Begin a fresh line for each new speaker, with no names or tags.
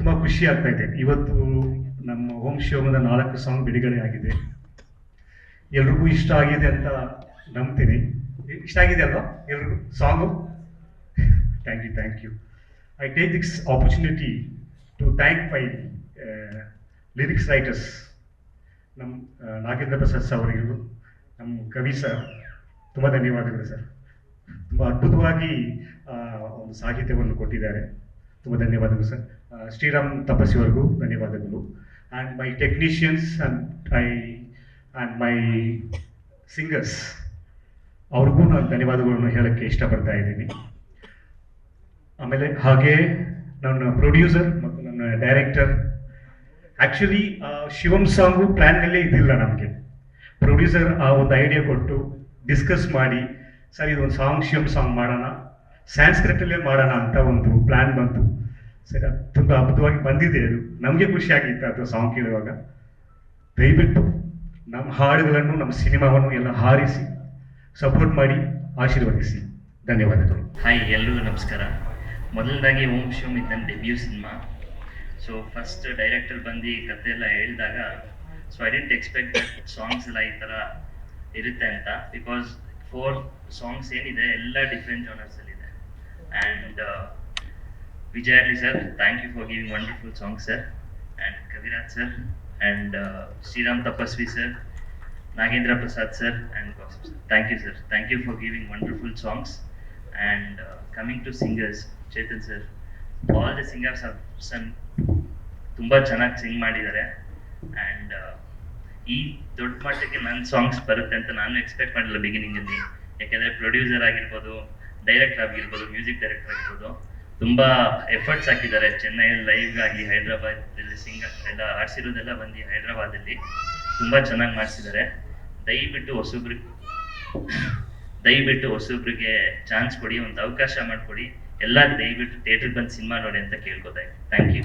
ತುಂಬ ಖುಷಿ ಆಗ್ತಾ ಇದೆ. ಇವತ್ತು ನಮ್ಮ ಓಂ ಶಿವಮದ ನಾಲ್ಕು ಸಾಂಗ್ ಬಿಡುಗಡೆ ಆಗಿದೆ. ಎಲ್ರಿಗೂ ಇಷ್ಟ ಆಗಿದೆ ಅಂತ ನಂಬ್ತೀನಿ. ಇಷ್ಟ ಆಗಿದೆ ಅಲ್ವಾ? ಎಲ್ರಿಗೂ? Song? Thank you thank you I take this opportunity to thank my lyrics writers ನಮ್ಮ ನಾಗೇಂದ್ರ ಪ್ರಸಾದ್ ಸರ್ ಅವರಿಗೂ ನಮ್ಮ ಕವಿ ಸರ್ ತುಂಬ ಧನ್ಯವಾದಗಳು ಸರ್ ತುಂಬ ಅದ್ಭುತವಾಗಿ ಒಂದು ಸಾಹಿತ್ಯವನ್ನು ಕೊಟ್ಟಿದ್ದಾರೆ. ತುಂಬ ಧನ್ಯವಾದಗಳು ಸರ್ ಶ್ರೀರಾಮ್ ತಪಸ್ವಿ ಅವ್ರಿಗೂ ಧನ್ಯವಾದಗಳು. And my technicians and I and my singers ಅವ್ರಿಗೂ ನಾನು ಧನ್ಯವಾದಗಳನ್ನು ಹೇಳೋಕ್ಕೆ ಇಷ್ಟಪಡ್ತಾ ಇದ್ದೀನಿ. ಆಮೇಲೆ ಹಾಗೆ ನನ್ನ ಪ್ರೊಡ್ಯೂಸರ್ ಮತ್ತು ನನ್ನ ಡೈರೆಕ್ಟರ್ ಆ್ಯಕ್ಚುಲಿ ಶಿವಮ್ ಸಾಂಗು ಪ್ಲ್ಯಾನ್ನಲ್ಲೇ ಇದ್ದಿಲ್ಲ ನಮಗೆ. ಪ್ರೊಡ್ಯೂಸರ್ ಆ ಒಂದು ಐಡಿಯಾ ಕೊಟ್ಟು ಡಿಸ್ಕಸ್ ಮಾಡಿ ಸರ್ ಇದೊಂದು ಸಾಂಗ್ ಶಿವಮ್ ಸಾಂಗ್ ಮಾಡೋಣ. ಸ್ಯಾನ್ಸ್ಕ್ರಿಟಲ್ಲೇ ಮಾಡೋಣ ಅಂತ ಒಂದು ಪ್ಲ್ಯಾನ್ ಬಂತು. ಸರಿ, ತುಂಬ ಅದ್ಭುತವಾಗಿ ಬಂದಿದೆ ಅದು. ನಮಗೆ ಖುಷಿಯಾಗಿತ್ತು ಅದು ಸಾಂಗ್ ಕೇಳುವಾಗ. ದಯವಿಟ್ಟು ನಮ್ಮ ಹಾಡುಗಳನ್ನು, ನಮ್ಮ ಸಿನಿಮಾವನ್ನು ಎಲ್ಲ ಹಾರಿಸಿ ಸಪೋರ್ಟ್ ಮಾಡಿ, ಆಶೀರ್ವದಿಸಿ. ಧನ್ಯವಾದಗಳು.
ಹಾಯ್ ಎಲ್ರಿಗೂ ನಮಸ್ಕಾರ. ಮೊದಲನೇದಾಗಿ ಓಂ ಶಿವಮ್ ಇದು ನನ್ನ debut cinema so first director ಬಂದು ಕತೆ ಎಲ್ಲ ಹೇಳಿದಾಗ so I didn't expect songs ಎಲ್ಲ ಈ ಥರ ಇರುತ್ತೆ ಅಂತ. ಬಿಕಾಸ್ ಫೋರ್ ಸಾಂಗ್ಸ್ ಏನಿದೆ, ಎಲ್ಲ ಡಿಫ್ರೆಂಟ್ ಜಾನರ್ಸಲ್ಲಿದೆ and Vijay early sir thank you for giving wonderful song sir and Kaviraj sir and Shriram Tapasvi sir Nagendra Prasad sir. And Gossip sir. Thank you sir. Thank you for giving wonderful songs. And uh, coming to singers, Chetan sir, all the singers have sung. ತುಂಬ ಚೆನ್ನಾಗಿ ಸಿಂಗ್ ಮಾಡಿದ್ದಾರೆ and ಈ ದೊಡ್ಡ ಮಟ್ಟಕ್ಕೆ ನನ್ನ songs ಬರುತ್ತೆ ಅಂತ ನಾನು ಎಕ್ಸ್ಪೆಕ್ಟ್ ಮಾಡಿಲ್ಲ ಬಿಗಿನಿಂಗಲ್ಲಿ ಯಾಕೆಂದರೆ ಪ್ರೊಡ್ಯೂಸರ್ ಆಗಿರ್ಬೋದು ಡೈರೆಕ್ಟರ್ ಆಗಿರ್ಬೋದು, ಮ್ಯೂಸಿಕ್ ಡೈರೆಕ್ಟರ್ ಆಗಿರ್ಬೋದು, ತುಂಬಾ ಎಫರ್ಟ್ಸ್ ಹಾಕಿದ್ದಾರೆ ಚೆನ್ನೈಯಲ್ಲಿ ಲೈವ್ ಆಗಿ ಹೈದ್ರಾಬಾದಲ್ಲಿ ಸಿಂಗ್ ಎಲ್ಲ ಆಡ್ಸಿರೋದೆಲ್ಲ ಬಂದು ಹೈದ್ರಾಬಾದಲ್ಲಿ ತುಂಬಾ ಚೆನ್ನಾಗಿ ಮಾಡಿಸಿದ್ದಾರೆ. ದಯವಿಟ್ಟು ಹೊಸಬ್ರಿಗೆ ದಯವಿಟ್ಟು ಹೊಸಬ್ರಿಗೆ ಚಾನ್ಸ್ ಕೊಡಿ, ಒಂದು ಅವಕಾಶ ಮಾಡಿಕೊಡಿ. ಎಲ್ಲ ದಯವಿಟ್ಟು ಥಿಯೇಟರ್ ಬಂದು ಸಿನಿಮಾ ನೋಡಿ ಅಂತ ಕೇಳ್ಕೊತಾ ಇದ್ದೀನಿ. Thank you.